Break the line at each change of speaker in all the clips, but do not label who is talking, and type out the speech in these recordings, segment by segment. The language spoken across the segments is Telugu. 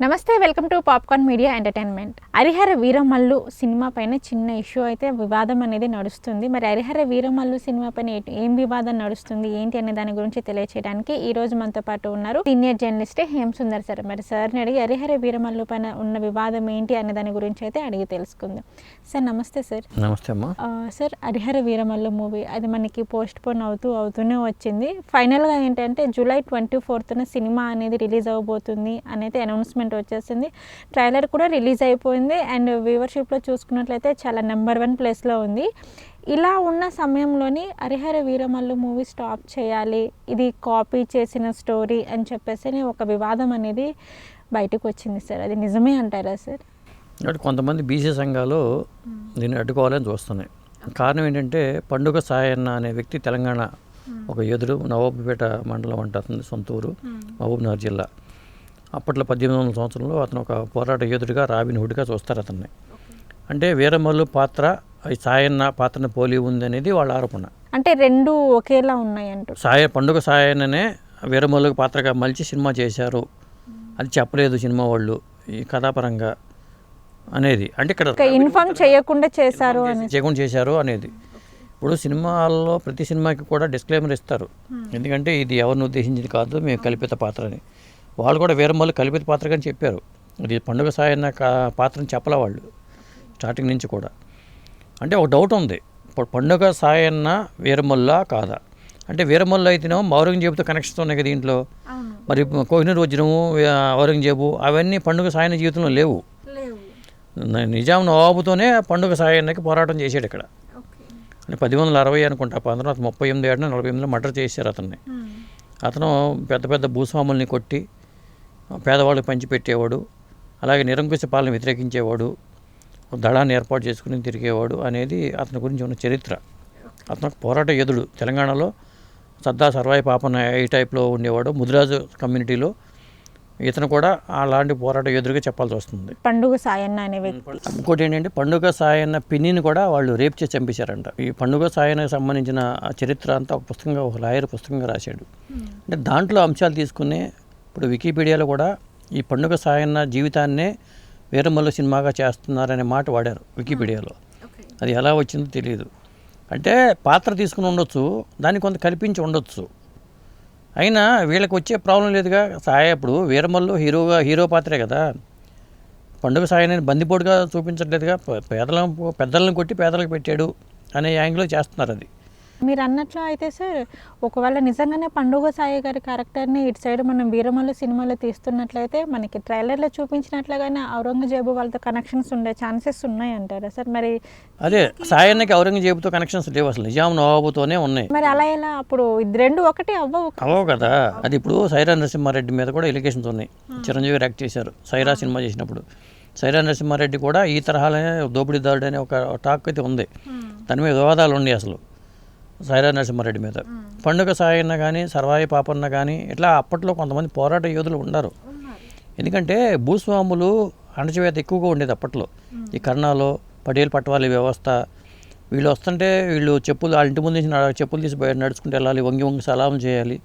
నమస్తే welcome to popcorn media entertainment. Harihara Veeramallu cinema పైన చిన్న ఇష్యూ అయితే వివాదం అనేది నడుస్తుంది. మరి హరిహర వీరమల్లు సినిమా పైన ఏ- వివాదం నడుస్తుంది ఏంటి అనే దాని గురించి తెలియచేయడానికి ఈ రోజు మనతో పాటు ఉన్నారు senior journalist Hem Sundar sir. మరి సార్ని అడిగి హరిహర వీరమల్లు పైన ఉన్న వివాదం ఏంటి అనే దాని గురించి అయితే అడిగి తెలుసుకుందాం. సార్ నమస్తే సార్.
నమస్తే అమ్మా.
సార్ హరిహర వీరమల్లు మూవీ అది మనకి పోస్ట్ పోన్ అవుతూ అవుతూనే వచ్చింది. ఫైనల్గా ఏంటంటే జూలై ట్వంటీ ఫోర్త్న సినిమా అనేది రిలీజ్ అవ్వబోతుంది అనేది అనౌన్స్మెంట్ వచ్చేసింది. ట్రైలర్ కూడా రిలీజ్ అయిపోయింది. అండ్ వ్యూవర్షిప్లో చూసుకున్నట్లయితే చాలా నెంబర్ వన్ ప్లేస్లో ఉంది. ఇలా ఉన్న సమయంలోని హరిహర వీరమల్లు మూవీ స్టాప్ చేయాలి. ఇది కాపీ చేసిన స్టోరీ అని చెప్పేసి ఒక వివాదం అనేది బయటకు వచ్చింది సార్. అది నిజమే అంటారా సార్?
కాబట్టి కొంతమంది బీసీ సంఘాలు దీన్ని అడ్డుకోవాలని చూస్తున్నాయి. కారణం ఏంటంటే పండుగ సాయన్న అనే వ్యక్తి తెలంగాణ ఒక యోధుడు నవాబుపేట మండలం అంటుంది సొంత ఊరు మహబూబ్నగర్ జిల్లా. అప్పట్లో పద్దెనిమిది వందల సంవత్సరంలో అతను ఒక పోరాట యోధుడిగా రాబిన్ హుడ్గా చూస్తారు అతన్ని. అంటే వీరమల్లు పాత్ర సాయన్న పాత్రను పోలి ఉంది అనేది వాళ్ళ ఆరోపణ.
అంటే రెండు ఒకేలా ఉన్నాయి అంటూ
సాయ పండుగ సాయన్ననే వీరమల్లు పాత్రగా మలిచి సినిమా చేశారు. అది చెప్పలేదు సినిమా వాళ్ళు ఈ కథాపరంగా అనేది. అంటే ఇక్కడ
ఒక ఇన్ఫార్మ్ చేయకుండా చేశారు
చేయకుండా చేశారు అనేది. ఇప్పుడు సినిమాల్లో ప్రతి సినిమాకి కూడా డిస్క్లైమర్ ఇస్తారు. ఎందుకంటే ఇది ఎవరిని ఉద్దేశించింది కాదు మేము కల్పిత పాత్ర అని వాళ్ళు కూడా వీరమ్మలు కల్పిత పాత్ర అని చెప్పారు. ఇది పండుగ సాయన్న పాత్రని చెప్పలే వాళ్ళు స్టార్టింగ్ నుంచి కూడా. అంటే ఒక డౌట్ ఉంది. ఇప్పుడు పండుగ సాయన్న వీరమల్లా కాదా? అంటే వీరమల్లు అయితేనేమో ఔరంగజేబుతో కనెక్షన్స్ ఉన్నాయి కదా దీంట్లో. మరి కోహినూర్ వజ్రము ఔరంగజేబు అవన్నీ పండుగ సాయన్న జీవితంలో లేవు. నిజాం నవాబుతోనే పండుగ సాయన్నకి పోరాటం చేశాడు ఇక్కడ. అంటే పది వందల అరవై అనుకుంటా పంతొమ్మిది ముప్పై ఎనిమిది ఏడున నలభై ఎనిమిదిలో మర్డర్ చేశారు అతన్ని. అతను పెద్ద పెద్ద భూస్వాముల్ని కొట్టి పేదవాళ్ళకి పంచిపెట్టేవాడు అలాగే నిరంకుశ పాలన వ్యతిరేకించేవాడు దళాన్ని ఏర్పాటు చేసుకుని తిరిగేవాడు అనేది అతని గురించి ఉన్న చరిత్ర. అతను పోరాట యోధుడు. తెలంగాణలో సర్దా సర్వాయి పాపన ఈ టైప్లో ఉండేవాడు. ముదిరాజు కమ్యూనిటీలో ఇతను కూడా అలాంటి పోరాట యోధుడిగా చెప్పాల్సి వస్తుంది.
పండుగ సాయన్న అనే వ్యక్తి.
ఇంకోటి ఏంటంటే పండుగ సాయన్న పిన్నిని కూడా వాళ్ళు రేప్ చేసి చంపేశారంట. ఈ పండుగ సాయనకు సంబంధించిన చరిత్ర అంతా ఒక పుస్తకంగా ఒక లాయర్ పుస్తకంగా రాశాడు. అంటే దాంట్లో అంశాలు తీసుకునే ఇప్పుడు వికీపీడియాలో కూడా ఈ పండుగ సాయన్న జీవితాన్నే వీరమల్లు సినిమాగా చేస్తున్నారనే మాట వాడారు వికీపీడియాలో. అది ఎలా వచ్చిందో తెలియదు అంటే పాత్ర తీసుకుని ఉండొచ్చు దాన్ని కొంత కల్పించి ఉండొచ్చు. అయినా వీళ్ళకి వచ్చే ప్రాబ్లం లేదుగా. సాయ ఇప్పుడు వీరమల్లు హీరోగా హీరో పాత్రే కదా. పండుగ సాయని బందిపోటుగా చూపించట్లేదుగా. పేదలను పెద్దలను కొట్టి పేదలకు పెట్టాడు అనే యాంగిల్లో చేస్తున్నారు అది.
మీరు అన్నట్లు అయితే సార్ ఒకవేళ నిజంగానే పండుగ సాయి గారి క్యారెక్టర్ని ఇటు సైడ్ మనం వీరమల్లు సినిమాలో తీస్తున్నట్లయితే మనకి ట్రైలర్లో చూపించినట్లుగానే ఔరంగజేబు వాళ్ళతో కనెక్షన్స్ ఉండే ఛాన్సెస్ ఉన్నాయి అంటారా సార్? మరి
అదే సాయన్నకి ఔరంగజేబుతో కనెక్షన్స్ లేవు అసలు. నిజాం నవాబుతోనే ఉన్నాయి.
మరి అలా ఎలా? అప్పుడు ఇది రెండు ఒకటి అవ్వవు
అవవు కదా. అది ఇప్పుడు సైరా నరసింహారెడ్డి మీద కూడా ఎలిగేషన్స్ ఉన్నాయి. చిరంజీవి యాక్ట్ చేశారు సైరా సినిమా చేసినప్పుడు. సైరా నరసింహారెడ్డి కూడా ఈ తరహాలోనే దోపిడీదారుడు అనే ఒక టాక్ అయితే ఉంది. దాని మీద వివాదాలు ఉన్నాయి అసలు. సైరా నరసింహారెడ్డి మీద. పండుగ సాయన్న కానీ సర్వాయి పాపన్న కానీ ఇట్లా అప్పట్లో కొంతమంది పోరాట యోధులు ఉన్నారు. ఎందుకంటే భూస్వాములు అణచివేత ఎక్కువగా ఉండేది అప్పట్లో. ఈ కర్ణాలో పటేల్ పట్వారీ వ్యవస్థ వీళ్ళు వస్తుంటే వీళ్ళు చెప్పులు వాళ్ళ ఇంటి ముందు నుంచి చెప్పులు తీసి బయట నడుచుకుంటూ వెళ్ళాలి వంగి వంగి సలాం చేయాలి.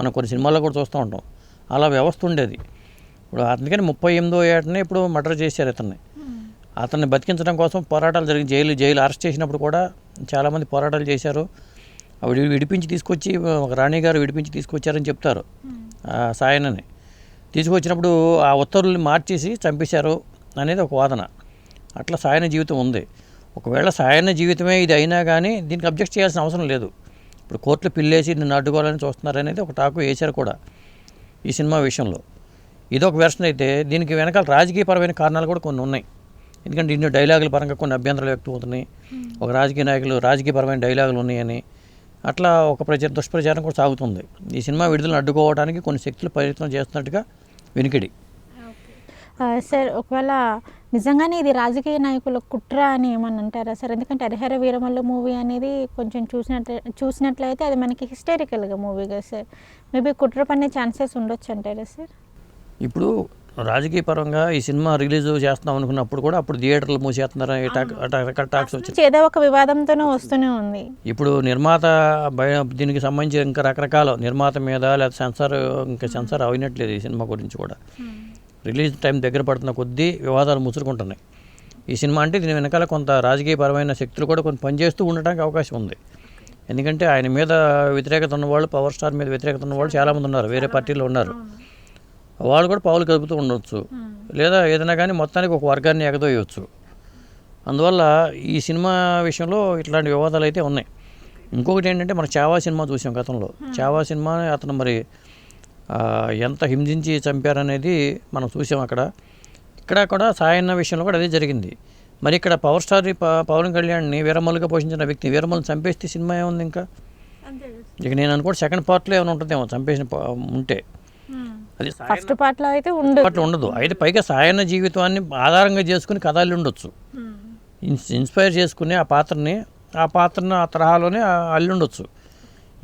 మనం కొన్ని సినిమాల్లో కూడా చూస్తూ ఉంటాం. అలా వ్యవస్థ ఉండేది. ఇప్పుడు అందుకని ముప్పై ఎనిమిదో ఏటనే ఇప్పుడు మర్డర్ చేశారు ఇతన్ని. అతన్ని బతికించడం కోసం పోరాటాలు జరిగి జైలు జైలు అరెస్ట్ చేసినప్పుడు కూడా చాలామంది పోరాటాలు చేశారు. ఆవిడ విడిపించి తీసుకొచ్చి ఒక రాణి గారు విడిపించి తీసుకొచ్చారని చెప్తారు. ఆ సాయనని తీసుకొచ్చినప్పుడు ఆ ఉత్తర్వుల్ని మార్చేసి చంపేశారు అనేది ఒక వాదన. అట్లా సాయన జీవితం ఉంది. ఒకవేళ సాయన జీవితమే ఇది అయినా కానీ దీనికి అబ్జెక్ట్ చేయాల్సిన అవసరం లేదు. ఇప్పుడు కోర్టులో పిల్లేసి నిన్ను అడ్డుకోవాలని చూస్తున్నారు అనేది ఒక టాకు వేశారు కూడా ఈ సినిమా విషయంలో. ఇది ఒక వెర్షన్ అయితే దీనికి వెనకాల రాజకీయపరమైన కారణాలు కూడా కొన్ని ఉన్నాయి. ఎందుకంటే ఇన్ని డైలాగుల పరంగా కొన్ని అభ్యంతరాలు వ్యక్తమవుతున్నాయి. ఒక రాజకీయ నాయకులు రాజకీయపరమైన డైలాగులు ఉన్నాయని అట్లా ఒక ప్రచార దుష్ప్రచారం కూడా సాగుతుంది. ఈ సినిమా విడుదలను అడ్డుకోవడానికి కొన్ని శక్తులు ప్రయత్నం చేస్తున్నట్టుగా వినికిడి.
సార్ ఒకవేళ నిజంగానే ఇది రాజకీయ నాయకుల కుట్ర అని ఏమని అంటారా సార్? ఎందుకంటే హరిహర వీరమల్లు మూవీ అనేది కొంచెం చూసినట్ల చూసినట్లయితే అది మనకి హిస్టారికల్గా మూవీ కదా సార్. మేబీ కుట్ర పనే ఛాన్సెస్ ఉండొచ్చు అంటారా సార్?
ఇప్పుడు రాజకీయ పరంగా ఈ సినిమా రిలీజ్ చేస్తున్నాం అనుకున్నప్పుడు కూడా అప్పుడు థియేటర్లు మూసేస్తున్నారు? ఈ టాక్ రకరకాల టాక్స్ వచ్చాయి
ఏదో ఒక వివాదంతోనే వస్తూనే ఉంది.
ఇప్పుడు నిర్మాత దీనికి సంబంధించి ఇంకా రకరకాల. నిర్మాత మీద లేదా సెన్సార్ ఇంకా సెన్సార్ అయినట్లేదు ఈ సినిమా గురించి కూడా. రిలీజ్ టైం దగ్గర పడుతున్న కొద్దీ వివాదాలు ముసురుకుంటున్నాయి. ఈ సినిమా అంటే దీని వెనకాల కొంత రాజకీయపరమైన శక్తులు కూడా కొన్ని పనిచేస్తూ ఉండడానికి అవకాశం ఉంది. ఎందుకంటే ఆయన మీద వ్యతిరేకత ఉన్నవాళ్ళు పవర్ స్టార్ మీద వ్యతిరేకత ఉన్నవాళ్ళు చాలామంది ఉన్నారు. వేరే పార్టీలో ఉన్నారు. వాళ్ళు కూడా పావులు కలుపుతూ ఉండొచ్చు. లేదా ఏదైనా కానీ మొత్తానికి ఒక వర్గాన్ని ఎగదోయవచ్చు అందువల్ల ఈ సినిమా విషయంలో ఇట్లాంటి వివాదాలు అయితే ఉన్నాయి. ఇంకొకటి ఏంటంటే మన చావా సినిమా చూసాం గతంలో. చావా సినిమా అతను మరి ఎంత హింసించి చంపారనేది మనం చూసాం అక్కడ. ఇక్కడ కూడా సాయన్న విషయంలో కూడా అదే జరిగింది. మరి ఇక్కడ పవర్ స్టార్ పవన్ కళ్యాణ్ని వీరమల్లుగా పోషించిన వ్యక్తి వీరమల్ని చంపేస్తే సినిమా ఏముంది ఇంకా? ఇక నేను అనుకోండి సెకండ్ పార్ట్లో ఏమైనా ఉంటుందేమో చంపేసిన ఉంటే. అది
ఫస్ట్ పార్ట్లో అయితే ఉండదు.
అట్లా ఉండదు. అయితే పైగా సాయన్న జీవితాన్ని ఆధారంగా చేసుకుని కథలు ఉండొచ్చు. ఇన్స్- ఇన్స్పైర్ చేసుకుని ఆ పాత్రని ఆ పాత్రను ఆ తరహాలోనే అల్లి ఉండొచ్చు.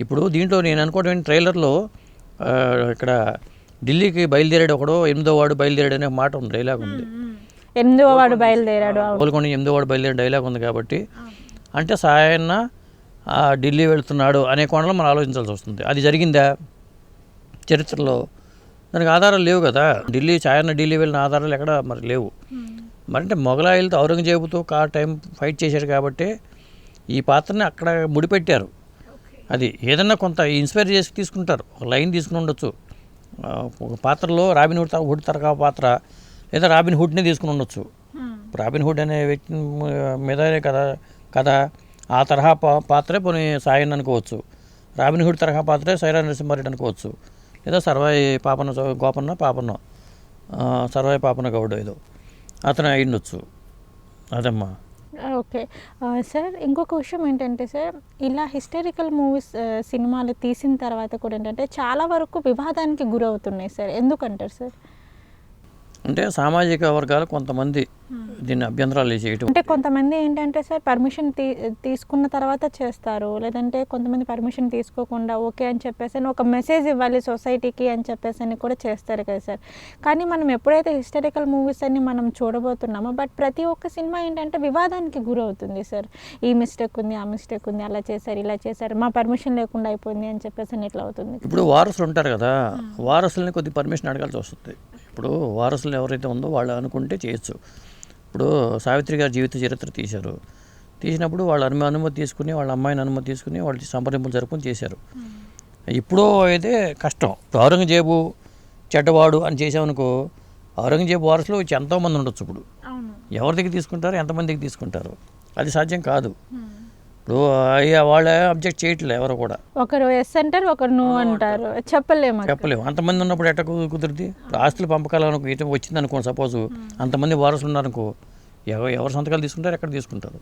ఇప్పుడు దీంట్లో నేను అనుకోవడం ఏంటి ట్రైలర్లో ఇక్కడ ఢిల్లీకి బయలుదేరాడు ఒకడో ఎనిమిదో వాడు బయలుదేరాడు అనే మాట ఉంది డైలాగ్ ఉంది.
ఎనిమిదో వాడు బయలుదేరాడు.
కోలుకొని ఎనిమిదో వాడు బయలుదేరాడు డైలాగ్ ఉంది కాబట్టి. అంటే సాయన్న ఆ, ఢిల్లీ వెళ్తున్నాడు అనే కోణంలో మనం ఆలోచించాల్సి వస్తుంది. అది జరిగిందా? చరిత్రలో దానికి ఆధారాలు లేవు కదా. ఢిల్లీ సాయన్న ఢిల్లీ వెళ్ళిన ఆధారాలు ఎక్కడ మరి లేవు. మరి అంటే మొఘలాయిలతో ఔరంగజేబుతో కా టైం ఫైట్ చేశారు కాబట్టి ఈ పాత్రని అక్కడ ముడిపెట్టారు. అది ఏదన్నా కొంత ఇన్స్పైర్ చేసి తీసుకుంటారు. ఒక లైన్ తీసుకుని ఉండొచ్చు. ఒక పాత్రలో రాబిన్ హుడ్ హుడ్ తరహా పాత్ర లేదా రాబిన్ హుడ్ని తీసుకుని ఉండొచ్చు. రాబిన్ హుడ్ అనే వ్యక్తి మీదనే కదా కదా ఆ తరహా పా పాత్రే పోనీ సాయన్ అనుకోవచ్చు. రాబిన్ హుడ్ తరహా పాత్రే సైరా నరసింహారెడ్డి అనుకోవచ్చు. లేదా సర్వాయి పాపన్న చౌ- గోపన్న పాపన్న. సర్వాయి పాపన్న గౌడ్ ఏదో. అతను అయ్యుండొచ్చు. అదమ్మా.
ఓకే. సార్ ఇంకొక విషయం ఏంటంటే సార్ ఇలా హిస్టారికల్ మూవీస్ సినిమాలు తీసిన తర్వాత కూడా ఏంటంటే చాలా వరకు వివాదానికి గురవుతున్నాయి సార్. ఎందుకంటారు సార్?
అంటే సామాజిక వర్గాలు కొంతమంది దీన్ని అభ్యంతరాలు చేయటం.
అంటే కొంతమంది ఏంటంటే సార్ పర్మిషన్ తీ తీసుకున్న తర్వాత చేస్తారు. లేదంటే కొంతమంది పర్మిషన్ తీసుకోకుండా ఓకే అని చెప్పేసి ఒక మెసేజ్ ఇవ్వాలి సొసైటీకి అని చెప్పేసి అని కూడా చేస్తారు కదా సార్. కానీ మనం ఎప్పుడైతే హిస్టారికల్ మూవీస్ అన్ని మనం చూడబోతున్నామో బట్ ప్రతి ఒక్క సినిమా ఏంటంటే వివాదానికి గురవుతుంది సార్. ఈ మిస్టేక్ ఉంది ఆ మిస్టేక్ ఉంది అలా చేశారు ఇలా చేశారు మా పర్మిషన్ లేకుండా అయిపోయింది అని చెప్పేసి అని ఇట్లా అవుతుంది.
ఇప్పుడు వారసులు ఉంటారు కదా వారసుల్ని కొద్ది పర్మిషన్ అడగాల్సి వస్తుంది. ఇప్పుడు వారసులు ఎవరైతే ఉందో వాళ్ళు అనుకుంటే చేయొచ్చు. ఇప్పుడు సావిత్రి గారి జీవిత చరిత్ర తీశారు. తీసినప్పుడు వాళ్ళ అనుమ అనుమతి తీసుకుని వాళ్ళ అమ్మాయిని అనుమతి తీసుకుని వాళ్ళు సంప్రదింపులు జరుపుకొని చేశారు. ఇప్పుడు అయితే కష్టం. ఇప్పుడు ఔరంగజేబు చెడ్డవాడు అని చేసామనుకో ఔరంగజేబు వారసులు ఎంతోమంది ఉండొచ్చు ఇప్పుడు. ఎవరి దగ్గర తీసుకుంటారు? ఎంతమందికి తీసుకుంటారు? అది సాధ్యం కాదు. అయ్యా వాళ్ళ అబ్జెక్ట్ చేయట్లే ఎవరు కూడా.
ఒకరు ఎస్ అంటారు ఒకరు నువ్వు అంటారు. చెప్పలేము.
చెప్పలేము. అంతమంది ఉన్నప్పుడు ఎట్ట కు- కుదురుద్ది? ఇప్పుడు ఆస్తులు పంపకాలకు ఇటు వచ్చింది అనుకోండి సపోజ్ అంతమంది వారసులు ఉన్నారనుకో ఎవరు ఎవరు సంతకాలు తీసుకుంటారు? ఎక్కడ తీసుకుంటారు?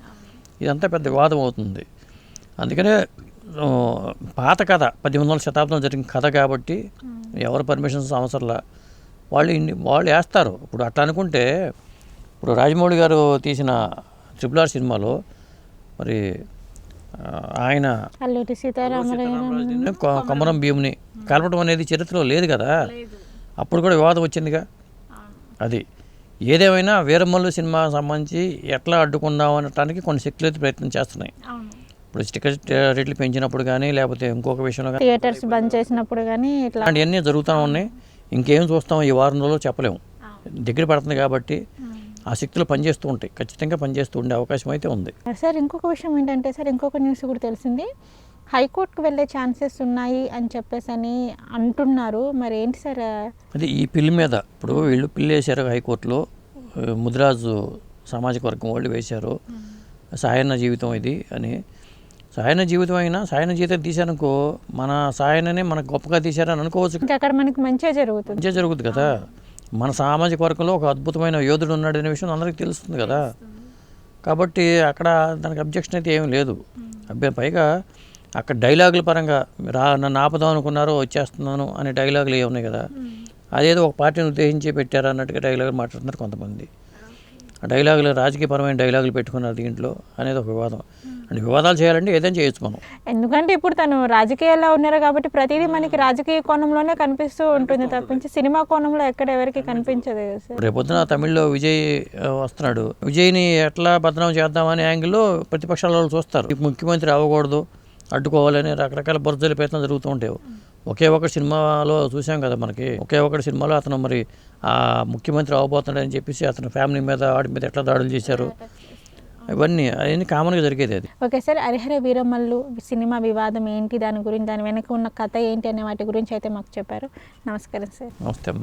ఇదంతా పెద్ద వివాదం అవుతుంది. అందుకనే పాత కథ పద్దెనిమిది వందల శతాబ్దంలో జరిగిన కథ కాబట్టి ఎవరు పర్మిషన్స్ అవసరంలా? వాళ్ళు ఇన్ని వాళ్ళు వేస్తారు. ఇప్పుడు అట్లా అనుకుంటే ఇప్పుడు రాజమౌళి గారు తీసిన ట్రిపుల్ ఆర్ సినిమాలో మరి ఆయన
అల్లూరి సీతారామరాజు
కొమరం భీముని కలపడం అనేది చరిత్రలో లేదు కదా? అప్పుడు కూడా వివాదం వచ్చిందిగా? అది ఏదేమైనా వీరమల్లు సినిమా సంబంధించి ఎట్లా అడ్డుకుందాం అనటానికి కొన్ని శక్తులు అయితే ప్రయత్నం చేస్తున్నాయి. ఇప్పుడు టికెట్ రేట్లు పెంచినప్పుడు కానీ లేకపోతే ఇంకొక విషయంలో కానీ
థియేటర్స్ బంద్ చేసినప్పుడు కానీ ఇట్లా
ఇలాంటివన్నీ జరుగుతూ ఉన్నాయి. ఇంకేం చూస్తాం ఈ వారం రోజుల్లో చెప్పలేము. దగ్గర పడుతుంది కాబట్టి ఆ శక్తులు పనిచేస్తూ ఉంటాయి. ఖచ్చితంగా పనిచేస్తూ ఉండే అవకాశం అయితే ఉంది.
సార్ ఇంకొక విషయం ఏంటంటే సార్ ఇంకొక న్యూస్ కూడా తెలిసింది. హైకోర్టుకు వెళ్ళే ఛాన్సెస్ ఉన్నాయి అని చెప్పేసి అని అంటున్నారు. మరి ఏంటి సార్?
అది ఈ పిల్లి మీద ఇప్పుడు వీళ్ళు పిల్లి వేశారు హైకోర్టులో. ముదిరాజు సామాజిక వర్గం వాళ్ళు వేశారు. సాయన్న జీవితం ఇది అని. సాయన జీవితం అయినా సాయన జీవితం తీశారనుకో మన సాయననే మనకు గొప్పగా తీశారని అనుకోవచ్చు.
అక్కడ మనకి మంచిగా జరుగుతుంది.
మంచిగా జరుగుతుంది కదా. మన సామాజిక వర్గంలో ఒక అద్భుతమైన యోధుడు ఉన్నాడు అనే విషయం అందరికీ తెలుస్తుంది కదా. కాబట్టి అక్కడ దానికి అబ్జెక్షన్ అయితే ఏం లేదు. అబ్బాయి పైగా అక్కడ డైలాగుల పరంగా రా నన్ను ఆపదాం అనుకున్నారో వచ్చేస్తున్నాను అనే డైలాగులు ఏ ఉన్నాయి కదా అదేదో ఒక పార్టీని ఉద్దేశించి పెట్టారు అన్నట్టుగా డైలాగులు మాట్లాడుతున్నారు కొంతమంది. డైలాగులు రాజకీయపరమైన డైలాగులు పెట్టుకున్నారు దీంట్లో అనేది ఒక వివాదం. అంటే వివాదాలు చేయాలంటే ఏదైనా చేయొచ్చు మనం.
ఎందుకంటే ఇప్పుడు తను రాజకీయాల్లో ఉన్నారు కాబట్టి ప్రతిదీ మనకి రాజకీయ కోణంలోనే కనిపిస్తూ ఉంటుంది తప్పించి సినిమా కోణంలో ఎక్కడ ఎవరికి కనిపించదు
రేపొద్దున తమిళ్ళో విజయ్ వస్తున్నాడు. విజయ్ని ఎట్లా బదనాం చేద్దామనే యాంగిల్లో ప్రతిపక్షాల వాళ్ళు చూస్తారు. ముఖ్యమంత్రి అవ్వకూడదు అడ్డుకోవాలని రకరకాల బురదల ప్రయత్నం జరుగుతూ ఉంటాయి. ఒకే ఒక సినిమాలో చూసాం కదా మనకి. ఒకే ఒకటి సినిమాలో అతను మరి ఆ ముఖ్యమంత్రి అవబోతున్నాడని చెప్పేసి అతని ఫ్యామిలీ మీద వాడి మీద ఎట్లా దాడులు చేశారు? ఇవన్నీ అవన్నీ కామన్గా జరిగేది అది.
Okay sir Harihara Veeramallu cinema వివాదం ఏంటి? దాని గురించి దాని వెనక ఉన్న కథ ఏంటి అనే వాటి గురించి అయితే మాకు చెప్పారు. నమస్కారం సార్.
నమస్తే అమ్మా.